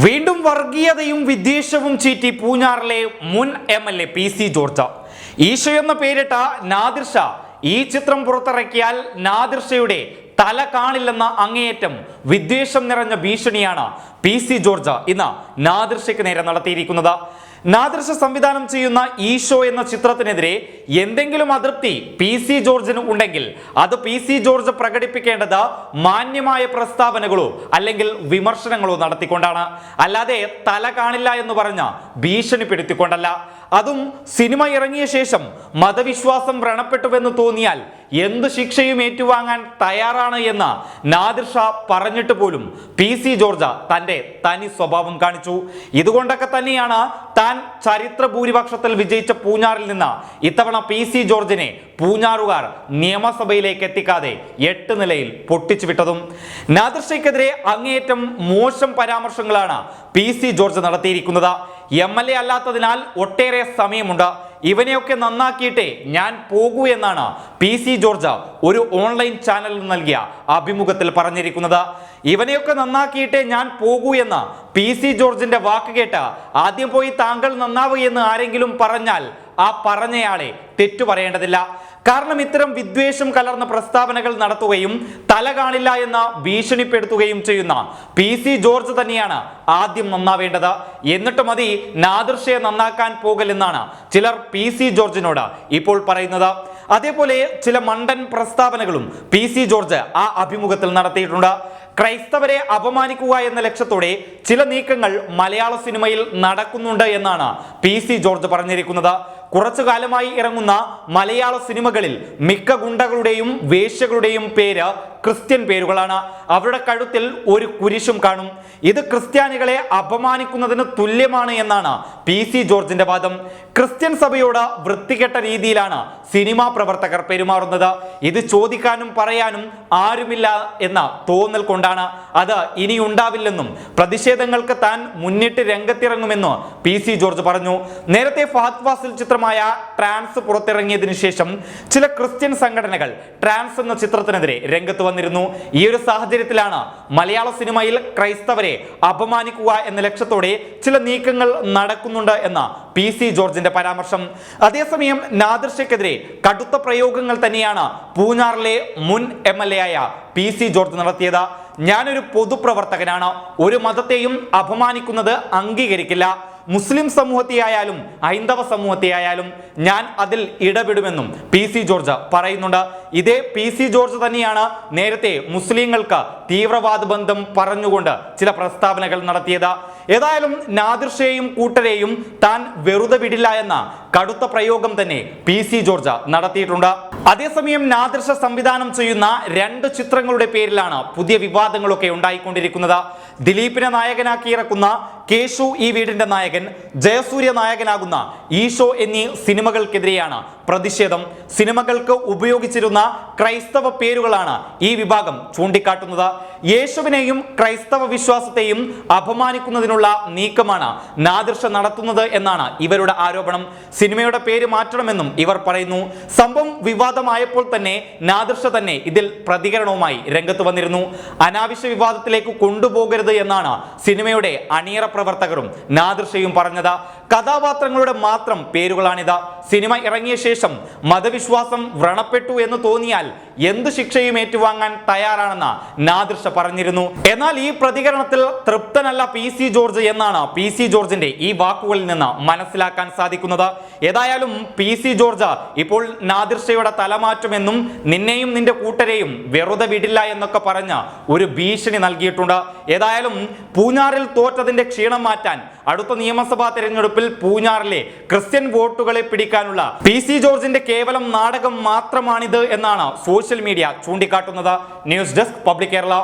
വീണ്ടും വർഗീയതയും വിദ്വേഷവും ചീറ്റി പൂഞ്ഞാറിലെ മുൻ M L A P C George. Eesho എന്ന പേരിട്ട നാദിർ ഷാ ഈ ചിത്രം പുറത്തിറക്കിയാൽ നാദിർഷയുടെ തല കാണില്ലെന്ന അങ്ങേയറ്റം വിദ്വേഷം നിറഞ്ഞ ഭീഷണിയാണ് പി സി ജോർജ് ഇന്ന് നാദിർഷയ്ക്ക് നേരെ നടത്തിയിരിക്കുന്നത്. നാദിർഷ സംവിധാനം ചെയ്യുന്ന ഈശോ എന്ന ചിത്രത്തിനെതിരെ എന്തെങ്കിലും അതൃപ്തി പി സി ജോർജിന് ഉണ്ടെങ്കിൽ അത് പി സി ജോർജ് പ്രകടിപ്പിക്കേണ്ടത് മാന്യമായ പ്രസ്താവനകളോ അല്ലെങ്കിൽ വിമർശനങ്ങളോ നടത്തിക്കൊണ്ടാണ്. അല്ലാതെ തല കാണില്ല എന്ന് പറഞ്ഞ ഭീഷണിപ്പെടുത്തിക്കൊണ്ടല്ല. അതും സിനിമ ഇറങ്ങിയ ശേഷം മതവിശ്വാസം വ്രണപ്പെട്ടുവെന്ന് തോന്നിയാൽ എന്ത് ശിക്ഷയും ഏറ്റുവാങ്ങാൻ തയ്യാറാണ് എന്ന് നാദിർ ഷാ പറഞ്ഞിട്ട് പോലും പി സി ജോർജ തന്റെ തനി സ്വഭാവം കാണിച്ചു. ഇതുകൊണ്ടൊക്കെ തന്നെയാണ് താൻ ചരിത്ര ഭൂരിപക്ഷത്തിൽ വിജയിച്ച പൂഞ്ഞാറിൽ നിന്ന് ഇത്തവണ പി സി ജോർജിനെ പൂഞ്ഞാറുകാർ നിയമസഭയിലേക്ക് എത്തിക്കാതെ എട്ട് നിലയിൽ പൊട്ടിച്ചു വിട്ടതും. നാദിർ ഷയ്ക്കെതിരെ അങ്ങേയറ്റം മോശം പരാമർശങ്ങളാണ് പി സി ജോർജ് നടത്തിയിരിക്കുന്നത്. എം എൽ എ അല്ലാത്തതിനാൽ ഒട്ടേറെ സമയമുണ്ട്. ഇവനെയൊക്കെ നന്നാക്കിയിട്ടേ ഞാൻ പോകൂ എന്നാണ് പി സി ജോർജ് ഒരു ഓൺലൈൻ ചാനലിൽ നൽകിയ അഭിമുഖത്തിൽ പറഞ്ഞിരിക്കുന്നത്. ഇവനെയൊക്കെ നന്നാക്കിയിട്ടേ ഞാൻ പോകൂ എന്ന് പി സി ജോർജിന്റെ വാക്ക് കേട്ട് ആദ്യം പോയി താങ്കൾ നന്നാവുകയെന്ന് ആരെങ്കിലും പറഞ്ഞാൽ ആ പറഞ്ഞയാളെ തെറ്റു പറയേണ്ടതില്ല. കാരണം ഇത്തരം വിദ്വേഷം കലർന്ന പ്രസ്താവനകൾ നടത്തുകയും തല കാണില്ല എന്ന് ഭീഷണിപ്പെടുത്തുകയും ചെയ്യുന്ന പി സി ജോർജ് തന്നെയാണ് ആദ്യം നന്നാവേണ്ടത്. എന്നിട്ട് മതി നാദൃശയെ നന്നാക്കാൻ പോകലെന്നാണ് ചിലർ പി സി ജോർജിനോട് ഇപ്പോൾ പറയുന്നത്. അതേപോലെ ചില മണ്ടൻ പ്രസ്താവനകളും പി സി ജോർജ് ആ അഭിമുഖത്തിൽ നടത്തിയിട്ടുണ്ട്. ക്രൈസ്തവരെ അപമാനിക്കുക എന്ന ലക്ഷ്യത്തോടെ ചില നീക്കങ്ങൾ മലയാള സിനിമയിൽ നടക്കുന്നുണ്ട് എന്നാണ് പി സി ജോർജ് പറഞ്ഞിരിക്കുന്നത്. കുറച്ചു കാലമായി ഇറങ്ങുന്ന മലയാള സിനിമകളിൽ മിക്ക ഗുണ്ടകളുടെയും വേശ്യകളുടെയും പേര് ക്രിസ്ത്യൻ പേരുകളാണ്. അവരുടെ കഴുത്തിൽ ഒരു കുരിശും കാണും. ഇത് ക്രിസ്ത്യാനികളെ അപമാനിക്കുന്നതിന് തുല്യമാണ് എന്നാണ് പി സി ജോർജിന്റെ വാദം. ക്രിസ്ത്യൻ സഭയോട് വൃത്തികെട്ട രീതിയിലാണ് സിനിമാ പ്രവർത്തകർ പെരുമാറുന്നത്. ഇത് ചോദിക്കാനും പറയാനും ആരുമില്ല എന്ന തോന്നൽ കൊണ്ടാണ്. അത് ഇനി ഉണ്ടാവില്ലെന്നും പ്രതിഷേധങ്ങൾക്ക് താൻ മുന്നിട്ട് രംഗത്തിറങ്ങുമെന്ന് പി സി ജോർജ് പറഞ്ഞു. നേരത്തെ ഫഹദ് വാസിൽ ചിത്രമായ ട്രാൻസ് പുറത്തിറങ്ങിയതിനു ശേഷം ചില ക്രിസ്ത്യൻ സംഘടനകൾ ട്രാൻസ് എന്ന ചിത്രത്തിനെതിരെ രംഗത്ത് വന്നിരുന്നു. ഈ ഒരു സാഹചര്യത്തിലാണ് മലയാള സിനിമയിൽ ക്രൈസ്തവരെ അപമാനിക്കുക എന്ന ലക്ഷ്യത്തോടെ ചില നീക്കങ്ങൾ നടക്കുന്നുണ്ട് എന്ന പി സി ജോർജിന്റെ പരാമർശം. അതേസമയം നാദിർഷയ്ക്കെതിരെ കടുത്ത പ്രയോഗങ്ങൾ തന്നെയാണ് പൂഞ്ഞാറിലെ മുൻ എം എൽ എ ആയ പി സി ജോർജ് നടത്തിയത്. ഞാനൊരു പൊതുപ്രവർത്തകനാണ്. ഒരു മതത്തെയും അപമാനിക്കുന്നത് അംഗീകരിക്കില്ല. മുസ്ലിം സമൂഹത്തെയായാലും ഹൈന്ദവ സമൂഹത്തെയായാലും ഞാൻ അതിൽ ഇടപെടുമെന്നും പി സി ജോർജ് പറയുന്നുണ്ട്. ഇതേ പി സി ജോർജ് തന്നെയാണ് നേരത്തെ മുസ്ലിങ്ങൾക്ക് തീവ്രവാദ ബന്ധം പറഞ്ഞുകൊണ്ട് ചില പ്രസ്താവനകൾ നടത്തിയത്. ഏതായാലും നാദിർഷയെയും കൂട്ടരെയും താൻ വെറുതെ വിടില്ല എന്ന കടുത്ത പ്രയോഗം തന്നെ പി സി ജോർജ് നടത്തിയിട്ടുണ്ട്. അതേസമയം നാദൃശ സംവിധാനം ചെയ്യുന്ന രണ്ട് ചിത്രങ്ങളുടെ പേരിലാണ് പുതിയ വിവാദങ്ങളൊക്കെ ഉണ്ടായിക്കൊണ്ടിരിക്കുന്നത്. ദിലീപിനെ നായകനാക്കി ഇറക്കുന്ന കേശു ഈ വീടിന്റെ നായകൻ ജയസൂര്യ നായകനാകുന്ന ഈശോ എന്നീ സിനിമകൾക്കെതിരെയാണ് പ്രതിഷേധം. സിനിമകൾക്ക് ഉപയോഗിച്ചിരുന്ന ക്രൈസ്തവ പേരുകളാണ് ഈ വിഭാഗം ചൂണ്ടിക്കാട്ടുന്നത്. യേശുവിനെയും ക്രൈസ്തവ വിശ്വാസത്തെയും അപമാനിക്കുന്നതിനുള്ള നീക്കമാണ് നാദിർഷ നടത്തുന്നത് എന്നാണ് ഇവരുടെ ആരോപണം. സിനിമയുടെ പേര് മാറ്റണമെന്നും ഇവർ പറയുന്നു. സംഭവം വിവാദമായപ്പോൾ തന്നെ നാദിർഷ തന്നെ ഇതിൽ പ്രതികരണവുമായി രംഗത്ത് വന്നിരുന്നു. അനാവശ്യ വിവാദത്തിലേക്ക് കൊണ്ടുപോകരുത് എന്നാണ് സിനിമയുടെ അണിയറ പ്രവർത്തകരും നാദിർഷയും പറഞ്ഞത്. കഥാപാത്രങ്ങളുടെ മാത്രം പേരുകളാണിത്. സിനിമ ഇറങ്ങിയ ശേഷം മതവിശ്വാസം വ്രണപ്പെട്ടു എന്ന് തോന്നിയാൽ എന്ത് ശിക്ഷയും ഏറ്റുവാങ്ങാൻ തയ്യാറാണെന്ന് നാദിർഷ പറഞ്ഞിരുന്നു. എന്നാൽ ഈ പ്രതികരണത്തിൽ തൃപ്തനല്ല പി സി ജോർജ് എന്നാണ് പി സി ജോർജിന്റെ ഈ വാക്കുകളിൽ നിന്ന് മനസ്സിലാക്കാൻ സാധിക്കുന്നത്. ഏതായാലും പി സി ജോർജ് ഇപ്പോൾ നാദിർഷയുടെ തലമാറ്റുമെന്നും നിന്നെയും നിന്റെ കൂട്ടരെയും വെറുതെ വിടില്ല എന്നൊക്കെ പറഞ്ഞ് ഒരു ഭീഷണി നൽകിയിട്ടുണ്ട്. ഏതായാലും പൂഞ്ഞാറിൽ തോറ്റതിന്റെ ക്ഷീണം മാറ്റാൻ അടുത്ത നിയമസഭാ തെരഞ്ഞെടുപ്പിൽ പൂഞ്ഞാറിലെ ക്രിസ്ത്യൻ വോട്ടുകളെ പിടിക്കാനുള്ള പി സി ജോർജിന്റെ കേവലം നാടകം മാത്രമാണിത് എന്നാണ് സോഷ്യൽ മീഡിയ ചൂണ്ടിക്കാട്ടുന്നത്. News desk public Kerala.